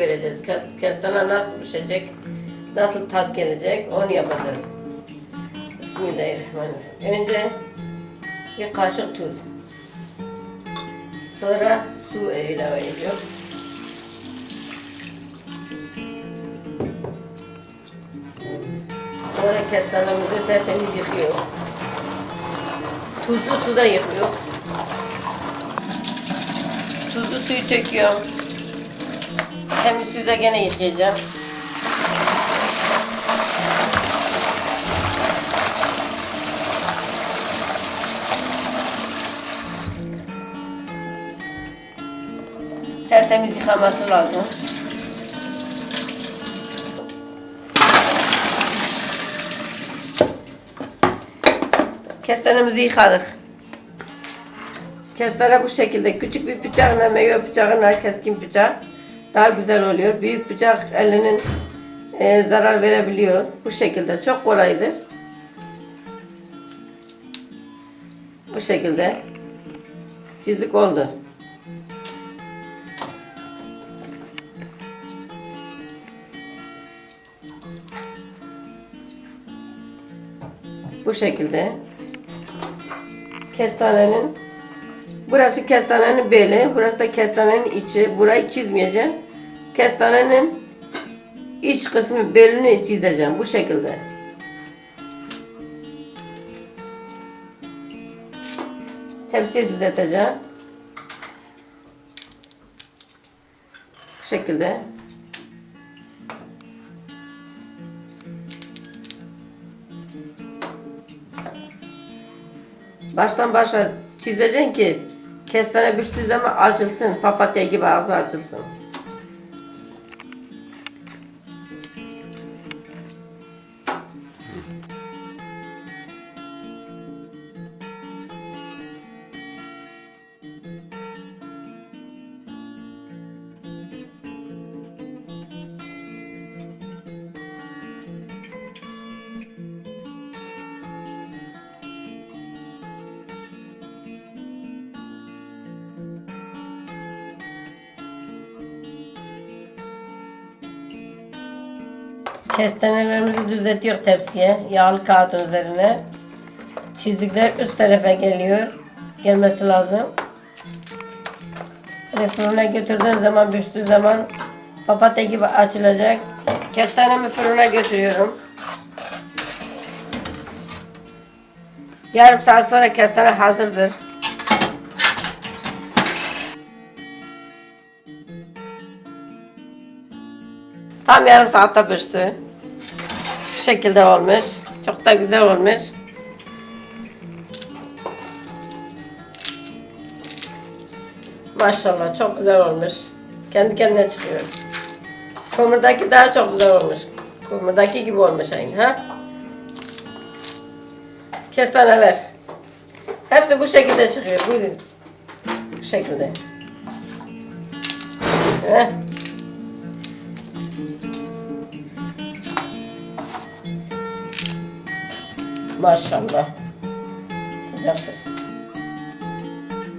deneyeceğiz. Ke- Kestane nasıl pişecek, nasıl tat gelecek onu yapacağız. Bismillahirrahmanirrahim. Önce bir kaşık tuz. Sonra su ilave ediyor. Sonra kestanemizi tertemiz yıkıyor. Tuzlu suda yıkıyor. Tuzlu suyu Temiz suda gene yıkayacağım. Tertemiz yıkaması lazım. Kestanemizi yıkadık. Kestane bu şekilde küçük bir bıçakla meyve bıçağına keskin bıçak daha güzel oluyor. Büyük bıçak elinin e, zarar verebiliyor. Bu şekilde çok kolaydır. Bu şekilde çizik oldu. Bu şekilde kestanenin burası kestanenin beli, burası da kestanenin içi. Burayı çizmeyeceğim. Kestanenin iç kısmı belini çizeceğim bu şekilde. Tepsiyi düzelteceğim. Bu şekilde. Baştan başa çizeceksin ki kestane piştiği zaman açılsın. Papatya gibi ağzı açılsın. Kestanelerimizi düzeltiyor tepsiye. Yağlı kağıdın üzerine. Çizikler üst tarafa geliyor. Gelmesi lazım. Fırına götürdüğün zaman, piştiği zaman papatya gibi açılacak. Kestanemi fırına götürüyorum. Yarım saat sonra kestane hazırdır. Tam yarım saatte pişti. Bu şekilde olmuş. Çok da güzel olmuş. Maşallah çok güzel olmuş. Kendi kendine çıkıyor. Kumurdaki daha çok güzel olmuş. Kumurdaki gibi olmuş aynı ha. Kestaneler. Hepsi bu şekilde çıkıyor. Buyurun. Bu şekilde. Heh. Maşallah. Sıcaktır.